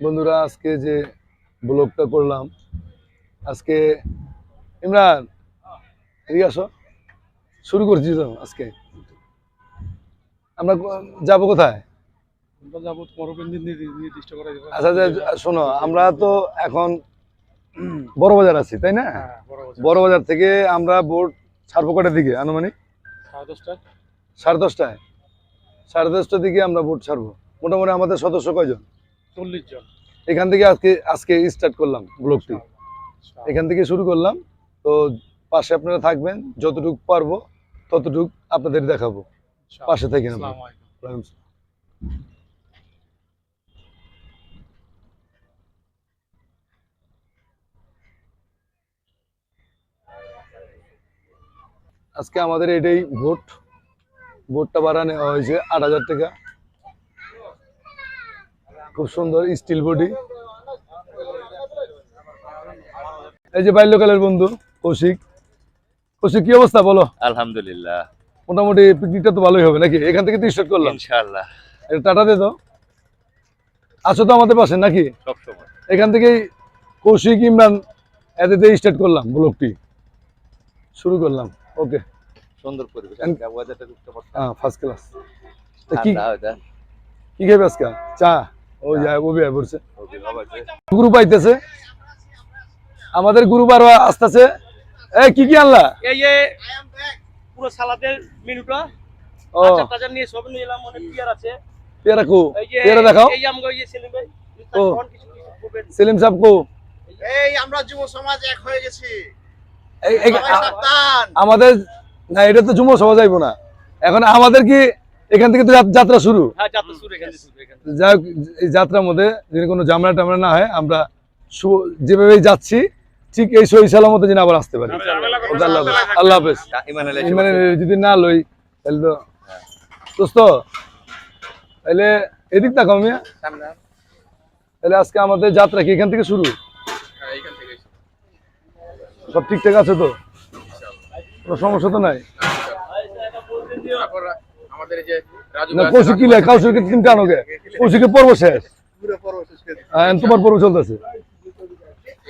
বন্ধুরা আজকে যে ব্লগটা করলাম আজকে ইমরান এদিকে আসো। শুরু করছি তো আজকে। আমরা যাব কোথায়? করে দেবো আচ্ছা শোনো আমরা তো এখন বড় বাজার আছি তাই না? হ্যাঁ বড় বাজার। থেকে আমরা বোট ছাড়বো কটার দিকে আনুমানিক? সাড়ে দশটা সাড়ে দশটায়। সাড়ে দশটার দিকে আমরা বোট ছাড়বো। মোটামুটি আমাদের সদস্য কয়জন? চল্লিশ জন। এখান থেকে আজকে আজকে স্টার্ট করলাম ব্লগটি এখান থেকে শুরু করলাম। তো পাশে আপনারা থাকবেন যতটুকু পারব ততটুকু আপনাদের দেখাবো। পাশে থেকে আজকে আমাদের এটাই ভোট। ভোটটা বাড়া নেওয়া হয়েছে আট হাজার টাকা। খুব সুন্দর স্টিল বডি এই যে বাল্যকালের বন্ধু কৌশিক। কৌশিক কি অবস্থা বলো? আলহামদুলিল্লাহ। মোটামুটি পিকনিকটা তো ভালোই হবে নাকি? এখান থেকে তো স্টার্ট করলাম। ইনশাআল্লাহ। এটা টাটা দে তো। আছো তো আমাদের পাশে নাকি? সব সময় এখান থেকেই কৌশিক ইমরান এতে দিয়ে স্টার্ট করলাম ব্লগটি। শুরু করলাম। ওকে সুন্দর পরিবেশ। ওয়েদারটা হ্যাঁ ফার্স্ট ক্লাস কি ওয়েদার কি খাবে আজকে? চা? ও যায় ও বিয়ে পড়ছে ওকে বাবা যে গ্রুপ আইতেছে আমাদের গ্রুপ আরও আসতেছে। এই কি কি আনলা? এই যে পুরো সালাদের মেনুটা ও। আচার নিয়ে সব নিয়ে এলাম অনেক পিয়ার আছে। পেয়ারা কো পেয়ারা দেখাও। এই আমগো এই সেলিম ভাই ও। কোন কিছু কিছু করবেন। সেলিম সাহেব কো? এই আমরা যুব সমাজ এক হয়ে গেছি। আমাদের না এটা তো যুব সভা যাইবো না। এখন আমাদের কি এখান থেকে তো যাত্রা শুরু। হ্যাঁ যাত্রা শুরু এখান থেকে শুরু এখান থেকে। যাই হোক, এই যাত্রার মধ্যে যদি কোনো জামলা টামলা না হয় আমরা যেভাবে যাচ্ছি ঠিক এই সহি সালামতে যেন আবার আসতে পারি। ওকে, আল্লাহ হাফেজ। আল্লাহ হাফেজ। ইমানের যদি না লই তাহলে তো দোস্ত তাহলে এদিক তাকাও মিয়া। তাহলে আজকে আমাদের যাত্রা কি? এখান থেকে শুরু? সব ঠিকঠাক আছে তো? কোনো সমস্যা তো নাই? আমাদের এই যে রাজু কৌশিক কি লেখ? কৌশিকের তুমি টানো গে কৌশিকের পর্ব শেষ। পুরো পর্ব শেষ করে তোমার পর্ব চলতেছে।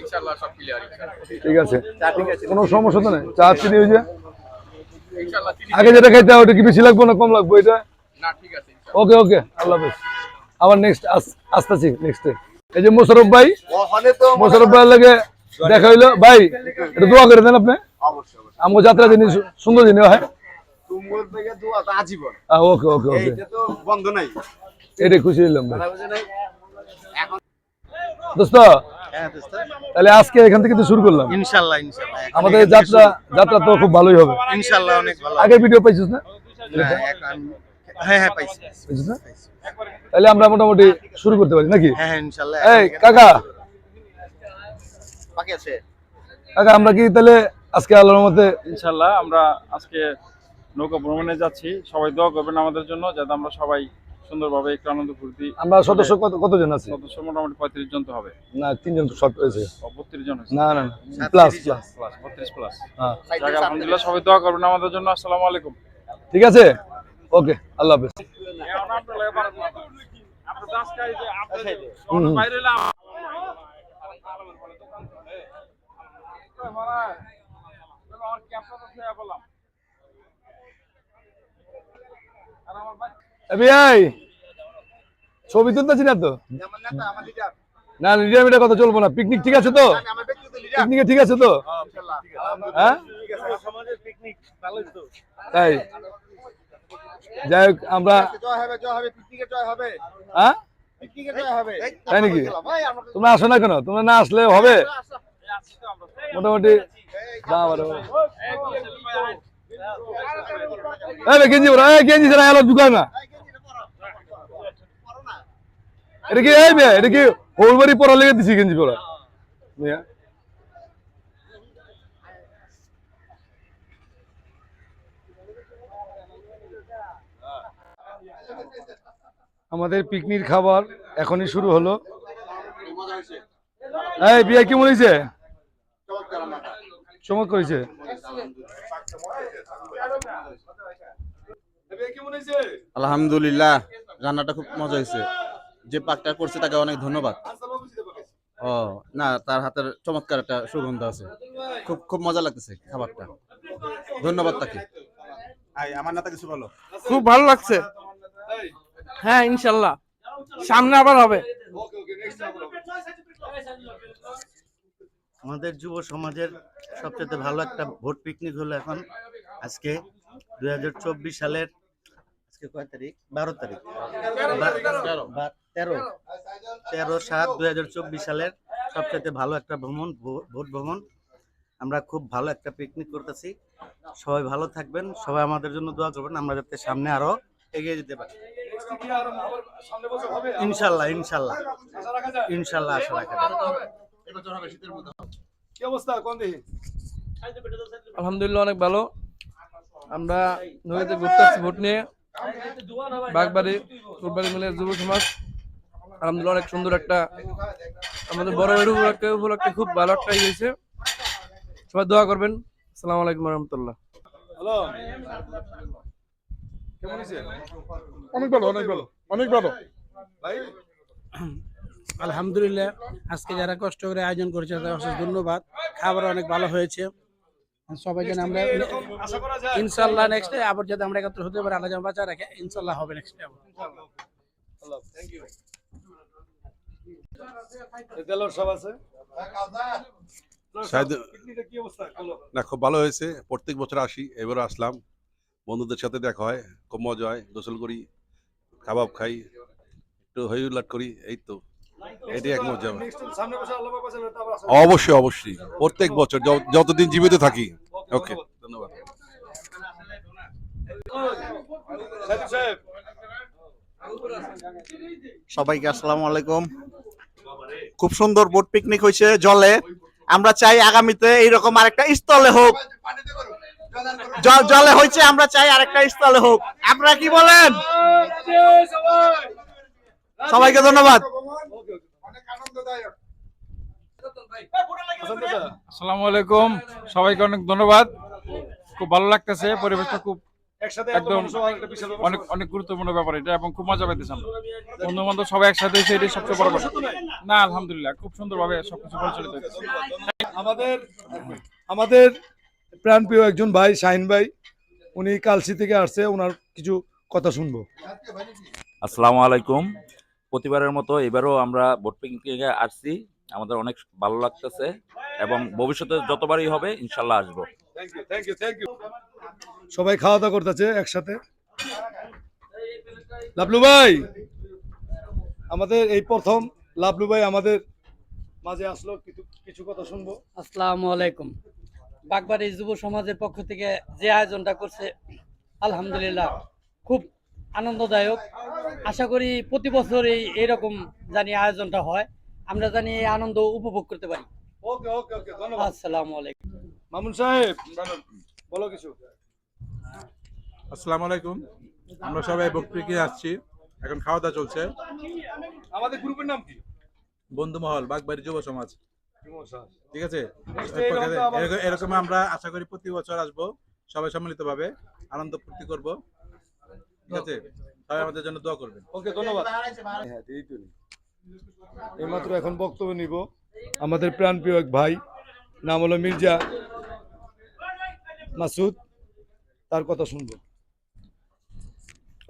ইনশাআল্লাহ সব ক্লিয়ার ঠিক আছে। কোনো সমস্যা তো নাই? চা চিনি ওই যে? ইনশাআল্লাহ আগে যেটা খাইতে হয় ওটা কি বেশি লাগবে না কম লাগবে এটা? না ঠিক আছে ওকে ওকে আল্লাহ হাফেজ। আবার নেক্সট আসতেছি নেক্সটে এই যে মোশারফ ভাই তো মোশারফ ভাইয়ের লাগে দেখা হইল। ভাই এটা দোয়া করে দেন আপনি। অবশ্যই অবশ্যই। যাত্রা জিনিস সুন্দর জিনিস হয়। থেকে দোয়া তো আজীবন। ওকে ওকে ওকে। এইটা তো বন্ধ নাই। এটাই খুশি নাই? এখন দোস্ত তাহলে আজকে এখান থেকে তো শুরু করলাম। ইনশাআল্লাহ ইনশাআল্লাহ আমাদের যাত্রা যাত্রা তো খুব ভালোই হবে। ইনশাআল্লাহ অনেক ভালো আগের ভিডিও পাইছিস না? হ্যাঁ হ্যাঁ পাইছি না? তাহলে আমরা মোটামুটি শুরু করতে পারি নাকি? হ্যাঁ হ্যাঁ ইনশাআল্লাহ এই কাকা। বাকি আছে? কাকা আমরা কি তাহলে আজকে আল্লাহর মতে ইনশাল্লাহ আমরা আজকে নৌকা ভ্রমণে যাচ্ছি সবাই দোয়া করবেন আমাদের জন্য যাতে আমরা সবাই সুন্দরভাবে একটু আনন্দ ফুর্তি আমরা সদস্য কত কতজন আছে সদস্য মোটামুটি পঁয়ত্রিশ জন তো হবে না তিনজন শর্ট হয়েছে বত্রিশ জন হয়েছে না না প্লাস প্লাস প্লাস বত্রিশ প্লাস হ্যাঁ আলহামদুলিল্লাহ সবাই দোয়া করবেন আমাদের জন্য আসসালামু আলাইকুম ঠিক আছে ওকে আল্লাহ হাফেজ এই ছবি তুলতেছি না তো? না লিডার মিডার কথা চলবো না। পিকনিক ঠিক আছে তো? পিকনিকে ঠিক আছে তো? হ্যাঁ? তাই। যাই হোক আমরা হ্যাঁ? তাই নাকি? ভাই তোমরা আসো না কেন? তোমরা না আসলে হবে? মোটামুটি এই গেঞ্জি পরা, এই গেঞ্জি ছাড়া এলো ঢুকায় না। এটা কি, এই বে, এটা কি হলবাড়ি পরা লেগে দিছি গেঞ্জি পরা। আমাদের পিকনিক খাবার এখনই শুরু হলো। এই, বিয়ে কেমন হয়েছে? চমৎকার হয়েছে। আলহামদুলিল্লাহ রান্নাটা খুব মজা হয়েছে। যে পাকটা করছে তাকে অনেক ধন্যবাদ। ও না তার হাতের চমৎকার একটা সুগন্ধ আছে। খুব খুব মজা লাগতেছে খাবারটা। ধন্যবাদ তাকে। আমার নেতা কিছু বলো। খুব ভালো লাগছে। হ্যাঁ ইনশাল্লাহ। সামনে আবার হবে। আমাদের যুব সমাজের সবচেয়ে ভালো একটা ভোট পিকনিক হলো এখন আজকে দু হাজার চব্বিশ সালের আজকে কয় তারিখ? বারো তারিখ। তেরো তেরো সাত দুই হাজার চব্বিশ সালের সবচেয়ে ভালো একটা ভ্রমণ ভো- ভোট ভ্রমণ। আমরা খুব ভালো একটা পিকনিক করতেছি। সবাই ভালো থাকবেন। সবাই আমাদের জন্য দোয়া করবেন। আমরা যাতে সামনে আরও এগিয়ে যেতে পারি। ইনশাল্লাহ ইনশাল্লাহ। ইনশাল্লাহ আশা রাখা কি অবস্থা? কোন দিকে? আলহামদুলিল্লাহ অনেক ভালো। আমরা নদীতে ঘুরতে আসছি ভোট নিয়ে। বাগবাড়ি ফুলবাড়ি মিলে যুব সমাজ। আলহামদুলিল্লাহ অনেক সুন্দর একটা আমাদের বড় উপলক্ষে উপলক্ষে খুব ভালো একটা ইয়ে হয়েছে। সবাই দোয়া করবেন। আসসালামু আলাইকুম রহমতুল্লাহ হ্যালো। কেমন অনেক ভালো অনেক ভালো অনেক ভালো। ভাই? আলহামদুলিল্লাহ আজকে যারা কষ্ট করে আয়োজন করেছে তাদের অশেষ ধন্যবাদ। খাবার অনেক ভালো হয়েছে। সবাইকে আমরা আশা করা যায়। ইনশাল্লাহ নেক্সট আবার যাতে আমরা একত্র হতে পারি আল্লাহ যেন বাঁচা রাখে ইনশাল্লাহ হবে নেক্সট থ্যাংক ইউ সব আছে? সাহেদ- পিকনিকটা কি অবস্থা? বলো। না খুব ভালো হয়েছে। প্রত্যেক বছর আসি এবারও আসলাম। বন্ধুদের সাথে দেখা হয় খুব মজা হয় গোসল করি কাবাব খাই একটু হই উল্লাট করি এই তো। এটাই এক মজা অবশ্যই অবশ্যই। প্রত্যেক বছর যতদিন জীবিত থাকি। ওকে। ধন্যবাদ। সবাইকে আসসালামু আলাইকুম। খুব সুন্দর বোট পিকনিক হয়েছে জলে। আমরা চাই আগামীতে এইরকম আরেকটা স্থলে হোক। জ- জলে হয়েছে আমরা চাই আরেকটা স্থলে হোক। আপনারা কি বলেন? সবাইকে ধন্যবাদ। আসসালামু আলাইকুম। সবাইকে অনেক ধন্যবাদ। খুব ভালো লাগতেছে পরিবেশটা খুব একসাথে একদম ব্যাপার। অনেক অনেক গুরুত্বপূর্ণ ব্যাপার এটা এবং খুব মজা পাইতেছে আমরা। বন্ধু বান্ধব সবাই একসাথে এটাই সবচেয়ে বড় কথা না আলহামদুলিল্লাহ খুব সুন্দরভাবে সবকিছু পরিচালিত আমাদের আমাদের প্রাণপ্রিয় একজন ভাই শাহিন ভাই উনি কালসি থেকে আসছে ওনার কিছু কথা শুনব। আসসালামু আলাইকুম। প্রতিবারের মতো এবারও আমরা ভোট পিকনিকে আসছি। আমাদের অনেক ভালো লাগতেছে এবং ভবিষ্যতে যতবারই হবে ইনশাল্লাহ আসব। থ্যাংক ইউ থ্যাংক ইউ সবাই খাওয়া দাওয়া করতেছে একসাথে। লাবলু ভাই আমাদের এই প্রথম লাবলু ভাই আমাদের মাঝে আসলো কিছু কিছু কথা শুনব। আসসালামু আলাইকুম। বাগবাড়ি যুব সমাজের পক্ষ থেকে যে আয়োজনটা করছে আলহামদুলিল্লাহ খুব আনন্দদায়ক। আশা করি প্রতি বছরই এইরকম জানি আয়োজনটা হয়। আমরা জানি এই আনন্দ উপভোগ করতে পারি। ওকে ওকে ওকে ধন্যবাদ। আসসালামু আলাইকুম। মামুন সাহেব বলো কিছু। আসসালামু আলাইকুম। আমরা সবাই বকপিকে আসছি। এখন খাওয়া দাওয়া চলছে। আমাদের গ্রুপের নাম কি? বন্ধু মহল বাগবাড়ি যুব সমাজ। ঠিক আছে? এরকম- এরকম আমরা আশা করি প্রতি বছর আসব। সবাই সম্মিলিত ভাবে আনন্দ ফুর্তি করব। ঠিক আছে? সবাই আমাদের জন্য দোয়া করবেন। ওকে ধন্যবাদ। হ্যাঁ তো এইমাত্র এখন বক্তব্য নিব। আমাদের প্রাণপ্রিয় এক ভাই নাম হলো মির্জা মাসুদ। তার কথা শুনব।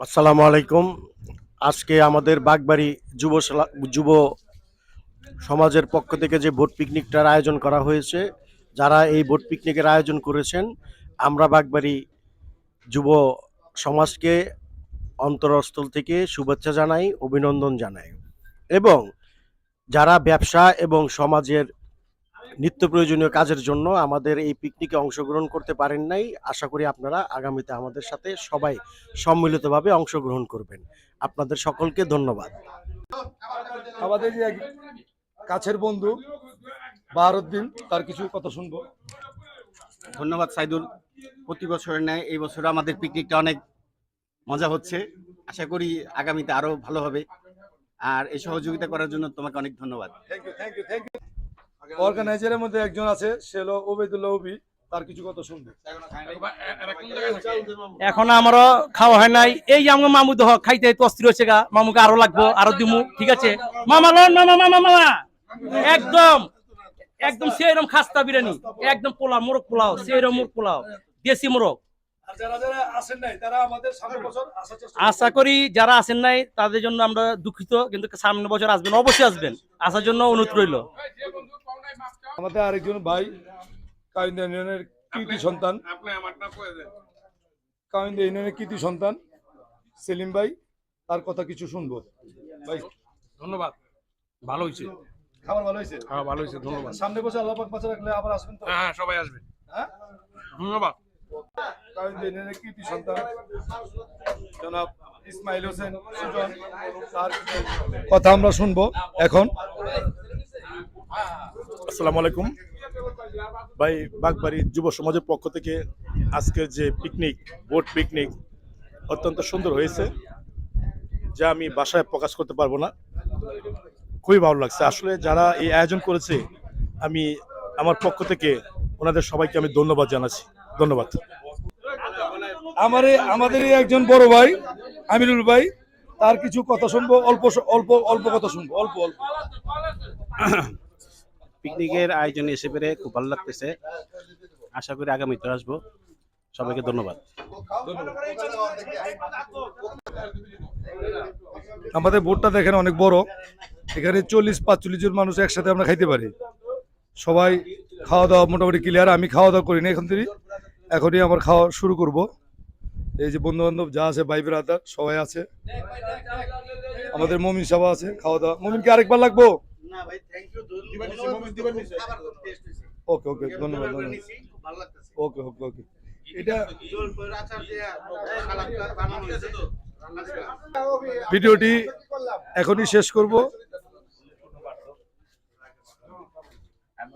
আসসালামু আলাইকুম। আজকে আমাদের বাগবাড়ি যুব সলা- যুব সমাজের পক্ষ থেকে যে ভোট পিকনিকটার আয়োজন করা হয়েছে যারা এই ভোট পিকনিকের আয়োজন করেছেন আমরা বাগবাড়ি যুব সমাজকে অন্তরস্থল থেকে শুভেচ্ছা জানাই অভিনন্দন জানাই। এবং যারা ব্যবসা এবং সমাজের নিত্য প্রয়োজনীয় কাজের জন্য আমাদের এই পিকনিকে অংশগ্রহণ করতে পারেন নাই আশা করি আপনারা আগামীতে আমাদের সাথে সবাই সম্মিলিতভাবে অংশগ্রহণ করবেন। আপনাদের সকলকে ধন্যবাদ। আমাদের যে কাছের বন্ধু বাহারুদ্দিন তার কিছু কথা শুনব। ধন্যবাদ সাইদুল। প্রতি বছরের ন্যায় এই বছর আমাদের পিকনিকটা অনেক মজা হচ্ছে। আশা করি আগামীতে আরও ভালো হবে। আর এই সহযোগিতা করার জন্য তোমাকে অনেক ধন্যবাদ। অর্গানাইজারের মধ্যে একজন আছে সে হলো ওবেদুল্লাহ ওবি। তার কিছু কথা শুনব। এখন আমারও খাওয়া হয় নাই। এই আমার মামু দেহ খাইতে তো অস্থির হচ্ছে গা। মামুকে আরও লাগবো আরও দিমু ঠিক আছে? মামা লন মামা মামা মামা। একদম একদম সেরকম খাস্তা বিরিয়ানি। একদম পোলাও মোরগ পোলাও সেরকম মোরগ পোলাও। দেশি মোরগ। আর যারা যারা আসেন নাই তারা আমাদের সামনের বছর আসার চেষ্টা আশা করি যারা আসেন নাই তাদের জন্য আমরা দুঃখিত কিন্তু সামনে বছর আসবেন অবশ্যই আসবেন। আসার জন্য অনুরোধ রইল। আমাদের আরেকজন ভাই ইউনিয়নের কৃতি সন্তান। কাউন্দ ইউনিয়নের কৃতি সন্তান সেলিম ভাই তার কথা কিছু শুনব। ভাই। ধন্যবাদ। ভালো হয়েছে খাবার ভালো হয়েছে হ্যাঁ ভালো হয়েছে ধন্যবাদ। সামনে বছর আল্লাহ পাক বাঁচা রাখলে আবার আসবেন তো? হ্যাঁ সবাই আসবে। হ্যাঁ? ধন্যবাদ। ইউনিয়নের কৃতি সন্তান, জনাব ইসমাইল হোসেন সুজন, তার কথা আমরা শুনব এখন। আসসালামু আলাইকুম। ভাই বাগবাড়ি যুব সমাজের পক্ষ থেকে আজকের যে পিকনিক, বোট পিকনিক অত্যন্ত সুন্দর হয়েছে, যা আমি বাসায় প্রকাশ করতে পারব না। খুবই ভালো লাগছে। আসলে যারা এই আয়োজন করেছে, আমি আমার পক্ষ থেকে ওনাদের সবাইকে আমি ধন্যবাদ জানাচ্ছি। ধন্যবাদ। আমার আমাদেরই একজন বড় ভাই আমিরুল ভাই তার কিছু কথা শুনব অল্প অল্প অল্প কথা শুনব অল্প অল্প। পিকনিকের আয়োজন এসে পেরে খুব ভালো লাগতেছে। আশা করি আগামীতে আসব। সবাইকে ধন্যবাদ। আমাদের বোর্ডটা দেখেন অনেক বড়। এখানে চল্লিশ পাঁচচল্লিশ জন মানুষ একসাথে আমরা খাইতে পারি। সবাই খাওয়া দাওয়া মোটামুটি ক্লিয়ার আমি খাওয়া দাওয়া করি না এখন থেকে। এখনই আমার খাওয়া শুরু করব। এই যে বন্ধু বান্ধব যা আছে ভাই ব্রাদার সবাই আছে। আমাদের মমিন সাহেব আছে খাওয়া দাওয়া। মমিন কি আরেকবার লাগবো? ওকে ওকে ধন্যবাদ। ধন্যবাদ ওকে ওকে ওকে এটা ভিডিওটি এখনই শেষ করব। আমি